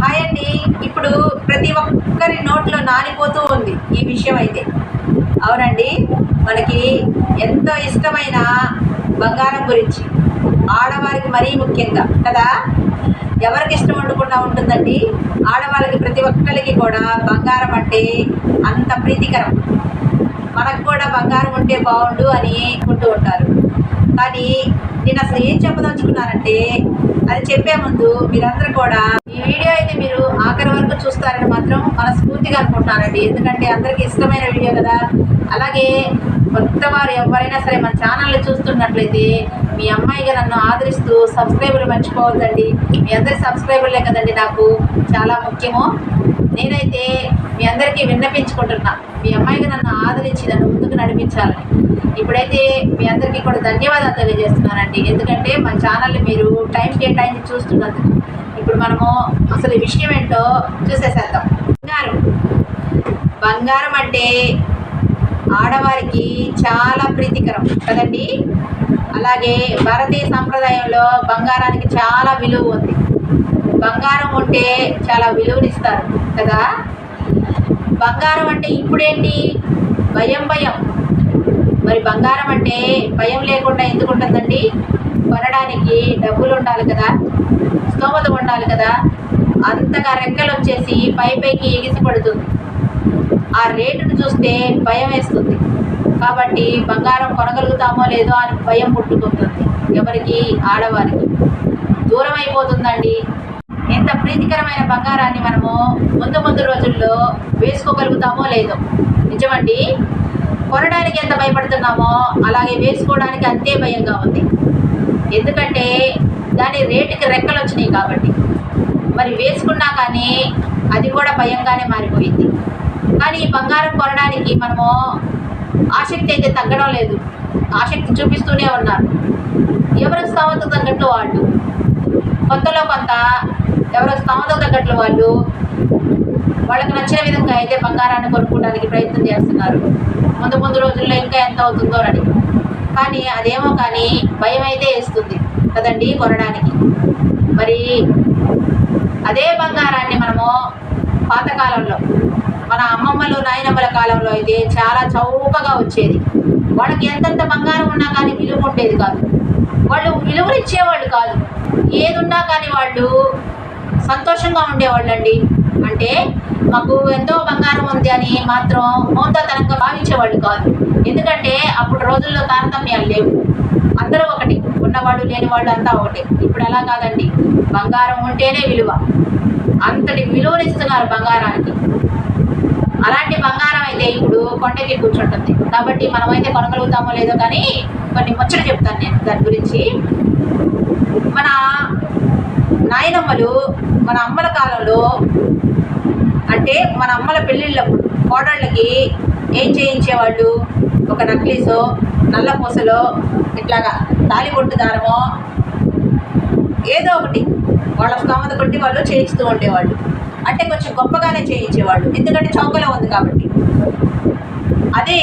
Hi అండి. ఇప్పుడు ప్రతి ఒక్కరి నోట్లో నానిపోతూ ఉంది ఈ విషయం అయితే. అవునండి. మనకి ఎంతో ఇష్టమైన బంగారం గురించి. ఆడవారికి మరీ ముఖ్యంగా కదా? ఎవరికి ఇష్టం ఉండకుండా ఉంటుందండి. ఆడవాళ్ళకి ప్రతి ఒక్కరికి కూడా బంగారం అంటే అంత ప్రీతికరం. మనకు కూడా బంగారం ఉంటే బాగుండు అని అనుకుంటూ ఉంటారు. కానీ నేను అసలు ఏం చెప్పదలుచుకున్నానంటే అది చెప్పే ముందు మీరందరూ కూడా ఈ వీడియో అయితే మీరు ఆఖరి వరకు చూస్తారని మాత్రం మనస్ఫూర్తిగా అనుకుంటున్నానండి. ఎందుకంటే అందరికీ ఇష్టమైన వీడియో కదా. అలాగే కొత్త వారు ఎవరైనా సరే మన ఛానల్ని చూస్తున్నట్లయితే మీ అమ్మాయిగా నన్ను ఆదరిస్తూ సబ్స్క్రైబర్లు మర్చిపోవద్దండి. మీ అందరి సబ్స్క్రైబర్లే కదండి నాకు చాలా ముఖ్యము. నేనైతే మీ అందరికీ విన్నపించుకుంటున్నా. మీ అమ్మాయికి నన్ను ఆదరించి నన్ను ముందుకు నడిపించాలని. ఇప్పుడైతే మీ అందరికీ కూడా ధన్యవాదాలు తెలియజేస్తున్నానండి. ఎందుకంటే మన ఛానల్ని మీరు టైం కేటాయించి చూస్తున్నందుకు. ఇప్పుడు మనము అసలు విషయం ఏంటో చూసేసేద్దాం. బంగారం. బంగారం అంటే ఆడవారికి చాలా ప్రీతికరం కదండి? అలాగే భారతీయ సంప్రదాయంలో బంగారానికి చాలా విలువ ఉంది. బంగారం ఉంటే చాలా విలువనిస్తారు కదా? బంగారం అంటే ఇప్పుడేంటి? భయం భయం. మరి బంగారం అంటే భయం లేకుండా ఎందుకు ఉంటుందండి? కొనడానికి డబ్బులు ఉండాలి కదా? స్తోమత ఉండాలి కదా? అంతగా రెక్కలు వచ్చేసి పై పైకి ఎగిసి పడుతుంది. ఆ రేటును చూస్తే భయం వేస్తుంది. కాబట్టి బంగారం కొనగలుగుతామో లేదో అని భయం పుట్టుకుంటుంది ఎవరికి? ఆడవారికి. దూరం అయిపోతుందండి ప్రీతికరమైన బంగారాన్ని మనము ముందు ముందు రోజుల్లో వేసుకోగలుగుతామో లేదో. నిజమండి? కొనడానికి ఎంత భయపడుతున్నామో అలాగే వేసుకోవడానికి అంతే భయంగా ఉంది. ఎందుకంటే దాని రేటుకి రెక్కలు వచ్చినాయి కాబట్టి. మరి వేసుకున్నా కానీ అది కూడా భయంగానే మారిపోయింది. కానీ ఈ బంగారం కొనడానికి మనము ఆసక్తి అయితే తగ్గడం లేదు. ఆసక్తి చూపిస్తూనే ఉన్నారు. ఎవరు స్థావత తగ్గట్టు వాళ్ళు? కొంతలో కొంత ఎవరో స్థానంలో తగ్గట్లు వాళ్ళు వాళ్ళకి నచ్చిన విధంగా అయితే బంగారాన్ని కొనుక్కోవడానికి ప్రయత్నం చేస్తున్నారు. ముందు ముందు రోజుల్లో ఇంకా ఎంత అవుతుందో అని కానీ అదేమో కానీ భయం అయితే వేస్తుంది కదండి కొనడానికి. మరి అదే బంగారాన్ని మనము పాతకాలంలో మన అమ్మమ్మలు నాయనమ్మల కాలంలో అయితే చాలా చౌకగా వచ్చేది. వాళ్ళకి ఎంతెంత బంగారం ఉన్నా కానీ విలువ ఉండేది కాదు. వాళ్ళు విలువలు ఇచ్చేవాళ్ళు కాదు. ఏదున్నా కానీ వాళ్ళు సంతోషంగా ఉండేవాళ్ళండి. అంటే మాకు ఎంతో బంగారం ఉంది అని మాత్రం మోతాతనంగా భావించేవాళ్ళు కాదు. ఎందుకంటే అప్పుడు రోజుల్లో తారతమ్యాలు లేవు. అందరూ ఒకటి ఉన్నవాడు లేనివాళ్ళు అంతా ఒకటి. ఇప్పుడు అలా కాదండి. బంగారం ఉంటేనే విలువ. అంతటి విలువనిస్తున్నారు బంగారానికి. అలాంటి బంగారం అయితే ఇప్పుడు కొండకి కూర్చుంటుంది. కాబట్టి మనమైతే కొనగలుగుతామో లేదో కానీ కొన్ని ముచ్చట చెప్తాను నేను. దాని గురించి మన నాయనమ్మలు మన అమ్మల కాలంలో అంటే మన అమ్మల పెళ్ళిళ్ళప్పుడు కోడళ్ళకి ఏం చేయించేవాళ్ళు? ఒక నక్లీసో నల్ల పూసలో ఇట్లాగా తాలిబొట్టు దారమో ఏదో ఒకటి. వాళ్ళ స్తోమత కొట్టి వాళ్ళు చేయిస్తూ ఉండేవాళ్ళు. అంటే కొంచెం గొప్పగానే చేయించేవాళ్ళు. ఎందుకంటే చౌకలో ఉంది కాబట్టి. అదే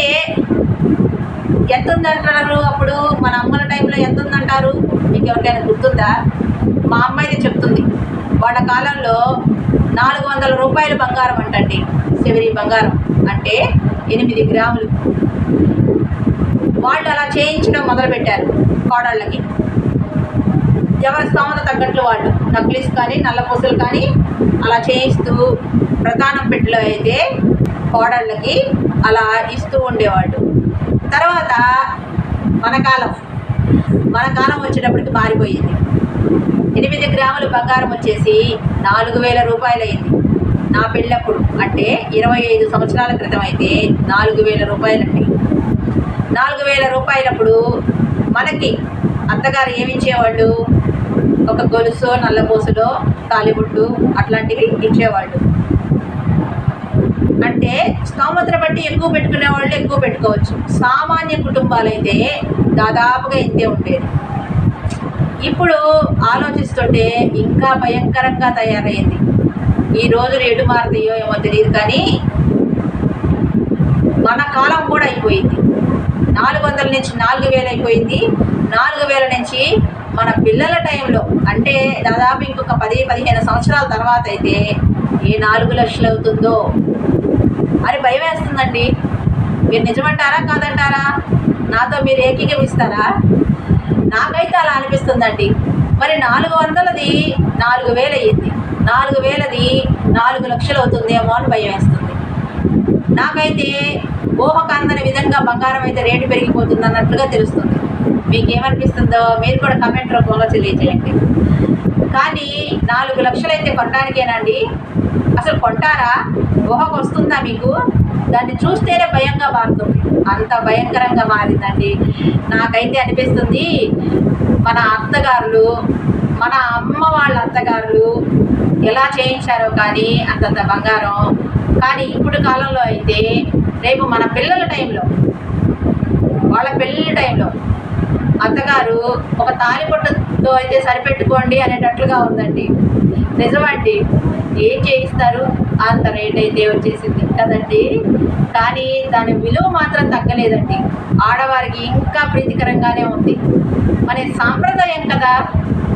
ఎంత ఉందంటారు అప్పుడు మన అమ్మల టైంలో ఎంత ఉందంటారు మీకు ఎవరికైనా గుర్తుందా? మా అమ్మాయి చెప్తుంది వాళ్ళ కాలంలో నాలుగు వందల రూపాయల బంగారం అంటండి శివరి బంగారం అంటే ఎనిమిది గ్రాములు. వాళ్ళు అలా చేయించడం మొదలుపెట్టారు కోడళ్ళకి. ఎవరి స్తోమత తగ్గట్లు వాళ్ళు నక్లీస్ కానీ నల్లపూసలు కానీ అలా చేయిస్తూ ప్రధానం పెట్టిలో అయితే కోడళ్ళకి అలా ఇస్తూ ఉండేవాళ్ళు. తర్వాత మన కాలం. మన కాలం వచ్చేటప్పటికి మారిపోయింది. ఎనిమిది గ్రాములు బంగారం వచ్చేసి నాలుగు వేల రూపాయలు అయింది నా పెళ్ళప్పుడు అంటే ఇరవై ఐదు సంవత్సరాల క్రితం అయితే నాలుగు వేల రూపాయలండి. నాలుగు వేల రూపాయలప్పుడు మనకి అత్తగారు ఏమిచ్చేవాళ్ళు? ఒక గొలుసో నల్లపూసలో తాలిబుట్టు అట్లాంటివి ఇచ్చేవాళ్ళు. అంటే స్తోమతను బట్టి ఎక్కువ పెట్టుకునే వాళ్ళు ఎక్కువ పెట్టుకోవచ్చు. సామాన్య కుటుంబాలైతే దాదాపుగా ఇంతే ఉండేది. ఇప్పుడు ఆలోచిస్తుంటే ఇంకా భయంకరంగా తయారైంది. ఈ రోజులు ఎటు మారుతాయో ఏమో తెలియదు కానీ మన కాలం కూడా అయిపోయింది. నాలుగు వందల నుంచి నాలుగు వేలు అయిపోయింది. నాలుగు వేల నుంచి మన పిల్లల టైంలో అంటే దాదాపు ఇంకొక పది పదిహేను సంవత్సరాల తర్వాత అయితే ఏ నాలుగు లక్షలు అవుతుందో మరి భయం వేస్తుందండి. మీరు నిజమంటారా కాదంటారా? నాతో మీరు ఏకీకమిస్తారా నాకైతే అలా అనిపిస్తుందండి. మరి నాలుగు వందలది నాలుగు వేలు అయ్యింది. నాలుగు వేలది నాలుగు లక్షలు అవుతుందేమో అని భయం వేస్తుంది. నాకైతే ఊహకు అందని విధంగా బంగారం అయితే రేటు పెరిగిపోతుంది అన్నట్లుగా తెలుస్తుంది. మీకేమనిపిస్తుందో మీరు కూడా కమెంట్ రూపంలో తెలియజేయండి కానీ నాలుగు లక్షలు అయితే కొనడానికేనండి. అసలు కొంటారా? ఊహకు వస్తుందా మీకు? దాన్ని చూస్తేనే భయంగా మారుతుంది. అంత భయంకరంగా మారిందండి. నాకైతే అనిపిస్తుంది మన అత్తగారులు మన అమ్మ వాళ్ళ అత్తగారులు ఎలా చేయించారో కానీ అంతంత బంగారం. కానీ ఇప్పుడు కాలంలో అయితే రేపు మన పిల్లల టైంలో వాళ్ళ పెళ్ళి టైంలో అత్తగారు ఒక తాలిపట్టుతో అయితే సరిపెట్టుకోండి అనేటట్లుగా ఉందండి. నిజమండి. ఏం చేయిస్తారు? అంత రేట్ అయితే వచ్చేసింది కదండి. కానీ దాని విలువ మాత్రం తగ్గలేదండి. ఆడవారికి ఇంకా ప్రీతికరంగానే ఉంది. మన సాంప్రదాయం కదా.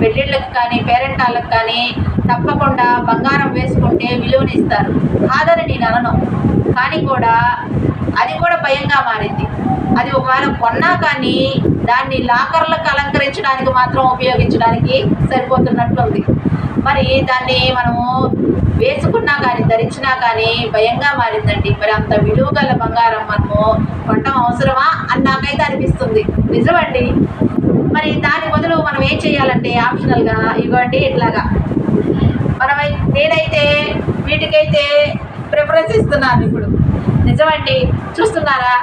పెళ్ళిళ్ళకు కానీ పేరెంటాళ్ళకు కానీ తప్పకుండా బంగారం వేసుకుంటే విలువనిస్తారు. కాదని నేను అనను కానీ కూడా అది కూడా భయంగా మారింది. అది ఒకవేళ కొన్నా కానీ దాన్ని లాకర్లకు అలంకరించడానికి మాత్రం ఉపయోగించడానికి సరిపోతున్నట్లుంది. మరి దాన్ని మనము వేసుకున్నా కానీ ధరించినా కానీ భయంగా మారిందండి. మరి అంత విలువ గల బంగారం మనము కొనడం అవసరమా అని నాకైతే అనిపిస్తుంది. నిజమండి. మరి దాని బదులు మనం ఏం చేయాలంటే ఆప్షనల్గా ఇవ్వండి ఇట్లాగా. మనమై నేనైతే వీటికైతే ప్రిఫరెన్స్ ఇస్తున్నాను ఇప్పుడు. నిజమండి. చూస్తున్నారా?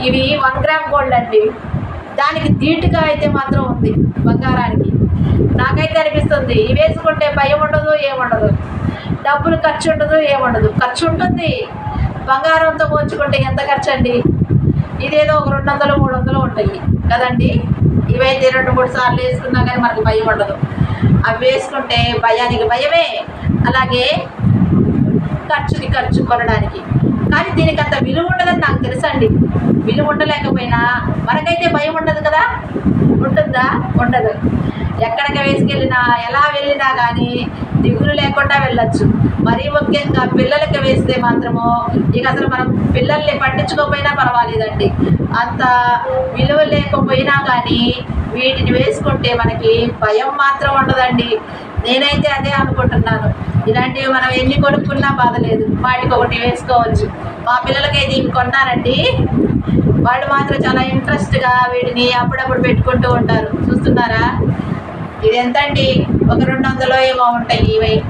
ఇవి వన్ గ్రామ్ గోల్డ్ అండి. దానికి ధీటుగా అయితే మాత్రం ఉంది బంగారానికి. నాకైతే అనిపిస్తుంది. ఇవి వేసుకుంటే భయం ఉండదు ఏముండదు డబ్బులు ఖర్చు ఉండదు ఏముండదు. ఖర్చు ఉంటుంది బంగారంతో పోల్చుకుంటే ఎంత ఖర్చు అండి ఇదేదో ఒక రెండు వందలు మూడు వందలు ఉంటాయి కదండి. ఇవైతే రెండు మూడు సార్లు వేసుకున్నా కానీ మనకు భయం ఉండదు. అవి వేసుకుంటే భయానికి భయమే. అలాగే ఖర్చుని ఖర్చు కొనడానికి. కానీ దీనికి అంత విలువ ఉండదని నాకు తెలుసండి. విలువ ఉండలేకపోయినా మనకైతే భయం ఉండదు కదా? ఉంటుందా? ఉండదు. ఎక్కడికి వేసుకెళ్ళినా ఎలా వెళ్ళినా కానీ దిగులు లేకుండా వెళ్ళొచ్చు. మరీ ముఖ్యంగా పిల్లలకి వేస్తే మాత్రము ఇక అసలు మనం పిల్లల్ని పట్టించుకోకపోయినా పర్వాలేదండి. అంత విలువ లేకపోయినా కానీ వీటిని వేసుకుంటే మనకి భయం మాత్రం ఉండదండి. నేనైతే అదే అనుకుంటున్నాను. ఇలాంటివి మనం ఎన్ని కొనుక్కున్నా బాధ లేదు వాటికి ఒకటి వేసుకోవచ్చు. మా పిల్లలకైతే ఇవి కొన్నానండి వాళ్ళు మాత్రం చాలా ఇంట్రెస్ట్గా వీటిని అప్పుడప్పుడు పెట్టుకుంటూ ఉంటారు. చూస్తున్నారా? ఇది అండి ఒక రెండు వందలో ఏమో ఉంటాయి ఇవి.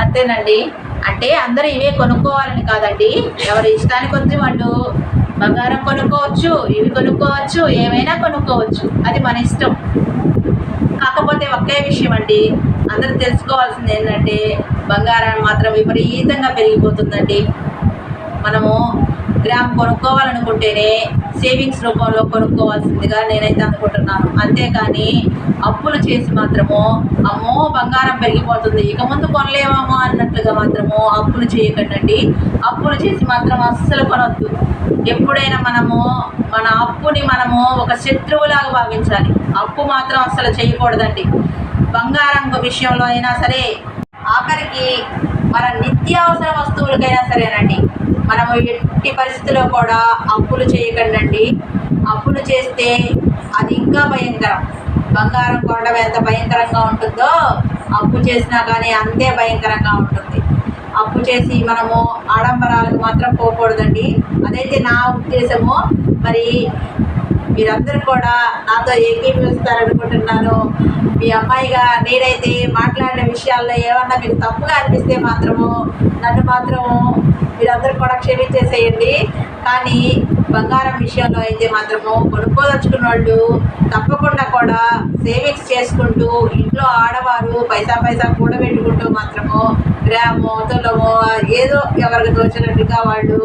అంతేనండి. అంటే అందరూ ఇవే కొనుక్కోవాలని కాదండి. ఎవరి ఇష్టానికి వచ్చి వాళ్ళు బంగారం కొనుక్కోవచ్చు ఇవి కొనుక్కోవచ్చు ఏమైనా కొనుక్కోవచ్చు. అది మన ఇష్టం. కాకపోతే ఒకే విషయం అండి. అందరూ తెలుసుకోవాల్సింది ఏంటంటే బంగారం మాత్రం విపరీతంగా పెరిగిపోతుందండి. మనము గ్రామ్ కొనుక్కోవాలనుకుంటేనే సేవింగ్స్ రూపంలో కొనుక్కోవాల్సిందిగా నేనైతే అనుకుంటున్నాను. అంతేకాని అప్పులు చేసి మాత్రము అమ్మో బంగారం పెరిగిపోతుంది ఇక ముందు కొనలేమో అన్నట్లుగా మాత్రము అప్పులు చేయకండి అప్పులు చేసి మాత్రం అస్సలు కొనవద్దు ఎప్పుడైనా మనము మన అప్పుని మనము ఒక శత్రువులాగా భావించాలి. అప్పు మాత్రం అస్సలు చేయకూడదండి. బంగారం విషయంలో అయినా సరే ఆఖరికి మన నిత్యావసర వస్తువులకైనా సరేనండి. మనము ఎట్టి పరిస్థితిలో కూడా అప్పులు చేయకండి అప్పులు చేస్తే అది ఇంకా భయంకరం. బంగారం కొనడం ఎంత భయంకరంగా ఉంటుందో అప్పు చేసినా కానీ అంతే భయంకరంగా ఉంటుంది. అప్పు చేసి మనము ఆడంబరాలకు మాత్రం పోకూడదండి. అదైతే నా ఉద్దేశము. మరి మీరందరూ కూడా నాతో ఏకీభవిస్తారనుకుంటున్నాను మీ అమ్మాయిగా నేనైతే మాట్లాడిన విషయాల్లో ఏమన్నా మీకు తప్పుగా అనిపిస్తే మాత్రము నన్ను మాత్రము మీరందరూ కూడా క్షమించేసేయండి. కానీ బంగారం విషయంలో అయితే మాత్రము కొనుక్కోదలుచుకున్న వాళ్ళు తప్పకుండా కూడా సేవింగ్స్ చేసుకుంటూ ఇంట్లో ఆడవారు పైసా పైసా కూడబెట్టుకుంటూ మాత్రము గ్రామో తులమో ఏదో ఎవరికి తోచినట్టుగా వాళ్ళు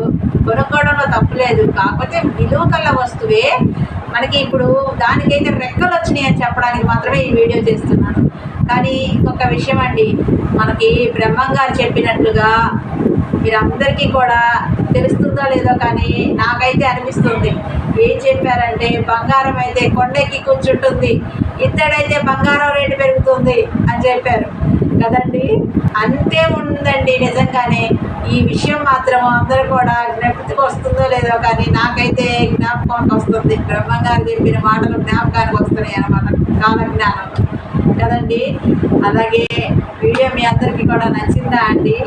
కొనుక్కోవడంలో తప్పులేదు కాకపోతే విలువ కళ్ళ వస్తువే. మనకి ఇప్పుడు దానికైతే రెక్కలు వచ్చినాయి అని చెప్పడానికి మాత్రమే ఈ వీడియో చేస్తున్నాను. కానీ ఇంకొక విషయం అండి. మనకి బ్రహ్మం గారు చెప్పినట్లుగా మీరందరికీ కూడా తెలుస్తుందో లేదో కానీ నాకైతే అనిపిస్తుంది. ఏం చెప్పారంటే బంగారం అయితే కొండెక్కి కూర్చుంటుంది. ఇత్తడైతే బంగారం రేటు పెరుగుతుంది అని చెప్పారు. కదండి? అంతే ఉందండి నిజంగానే. ఈ విషయం మాత్రం అందరూ కూడా జ్ఞప్తికి వస్తుందో లేదో కానీ నాకైతే జ్ఞాపకానికి వస్తుంది. బ్రహ్మంగారు చెప్పిన మాటలు జ్ఞాపకానికి వస్తున్నాయి అన్నమాట కాలజ్ఞానం. కదండి? అలాగే వీడియో మీ అందరికీ కూడా నచ్చిందా అండి?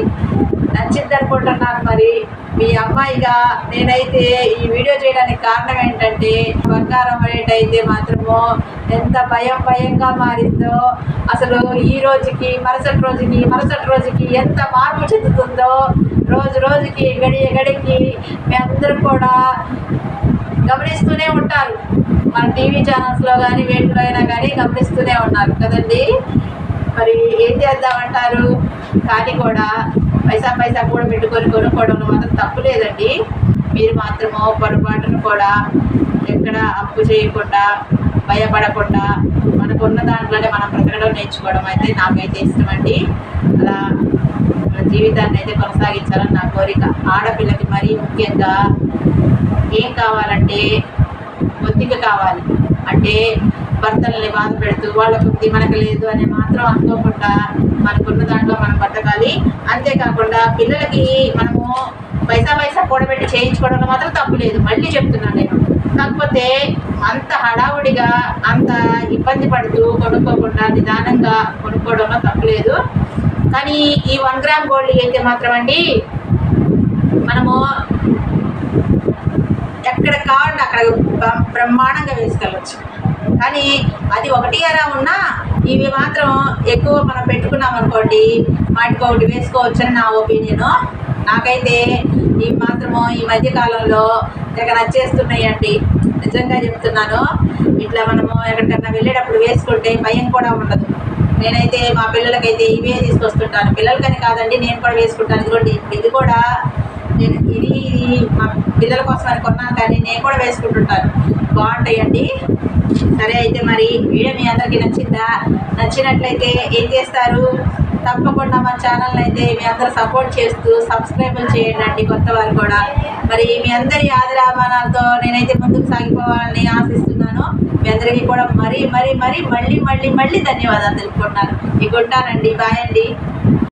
నచ్చింది అనుకుంటున్నాను మరి. మీ అమ్మాయిగా నేనైతే ఈ వీడియో చేయడానికి కారణం ఏంటంటే బంగారం రేట్ అయితే మాత్రము ఎంత భయం భయంగా మారిందో అసలు ఈ రోజుకి మరుసటి రోజుకి మరుసటి రోజుకి ఎంత మార్పు చెందుతుందో రోజు రోజుకి గడియ గడికి మీ అందరూ కూడా గమనిస్తూనే ఉంటారు. మన టీవీ ఛానల్స్లో కానీ వేటిలో అయినా కానీ గమనిస్తూనే ఉన్నారు. కదండి? మరి ఏం చేద్దామంటారు? కానీ కూడా పైసా పైసా కూడా పెట్టుకొని కొనుక్కోవడం మాత్రం తప్పు లేదండి. మీరు మాత్రము పొరపాటును కూడా ఎక్కడ అప్పు చేయకుండా భయపడకుండా మనకున్న దాంట్లోనే మనం బ్రతకడం నేర్చుకోవడం అయితే నాకైతే ఇష్టం అండి అలా మన జీవితాన్ని అయితే కొనసాగించాలని నా కోరిక. ఆడపిల్లకి మరీ ముఖ్యంగా ఏం కావాలంటే ఒత్తిక కావాలి. అంటే భర్తల్ని బాధ పెడుతూ వాళ్ళ బుద్ధి మనకు లేదు అని మాత్రం అనుకోకుండా మనకున్న దాంట్లో మనం బతకాలి. అంతేకాకుండా పిల్లలకి మనము పైసా పైసా కూడబెట్టి చేయించుకోవడంలో మాత్రం తప్పు లేదు. మళ్ళీ చెప్తున్నాను నేను. కాకపోతే అంత హడావుడిగా అంత ఇబ్బంది పడుతూ కొనుక్కోకుండా నిదానంగా కొనుక్కోవడంలో తప్పులేదు కానీ ఈ వన్ గ్రామ్ గోల్డ్ అయితే మాత్రం అండి మనము ఇక్కడ కావాలంటే అక్కడ బ్రహ్మాండంగా వేసుకెళ్ళచ్చు. కానీ అది ఒకటి అలా ఉన్నా ఇవి మాత్రం ఎక్కువ మనం పెట్టుకున్నాం అనుకోండి వాటికి ఒకటి వేసుకోవచ్చు అని నా ఒపీనియన్. నాకైతే ఈ మాత్రము ఈ మధ్య కాలంలో తెగ నచ్చేస్తున్నాయండి. నిజంగా చెప్తున్నాను. ఇట్లా మనము ఎక్కడికన్నా వెళ్ళేటప్పుడు వేసుకుంటే భయం కూడా ఉండదు. నేనైతే మా పిల్లలకైతే ఇవే తీసుకొస్తుంటాను. పిల్లలకని కాదండి నేను కూడా వేసుకుంటాను. ఇదిగోండి ఇది కూడా నేను ఇది ఇది మా పిల్లల కోసం అని కొన్నాను కానీ నేను కూడా వేసుకుంటుంటాను. బాగుంటాయండి. సరే అయితే మరి వీడియో మీ అందరికీ నచ్చిందా? నచ్చినట్లయితే ఏం చేస్తారు? తప్పకుండా మా ఛానల్ అయితే మీ అందరూ సపోర్ట్ చేస్తూ సబ్స్క్రైబ్ చేయండి అండి కొత్త వారు కూడా. మరి మీ అందరి ఆదరాభానాలతో నేనైతే ముందుకు సాగిపోవాలని ఆశిస్తున్నాను. మీ అందరికీ కూడా మరీ మరీ మరీ మళ్ళీ మళ్ళీ మళ్ళీ ధన్యవాదాలు తెలుపుకుంటున్నాను. మీకు ఉంటానండి బాయ్ అండి.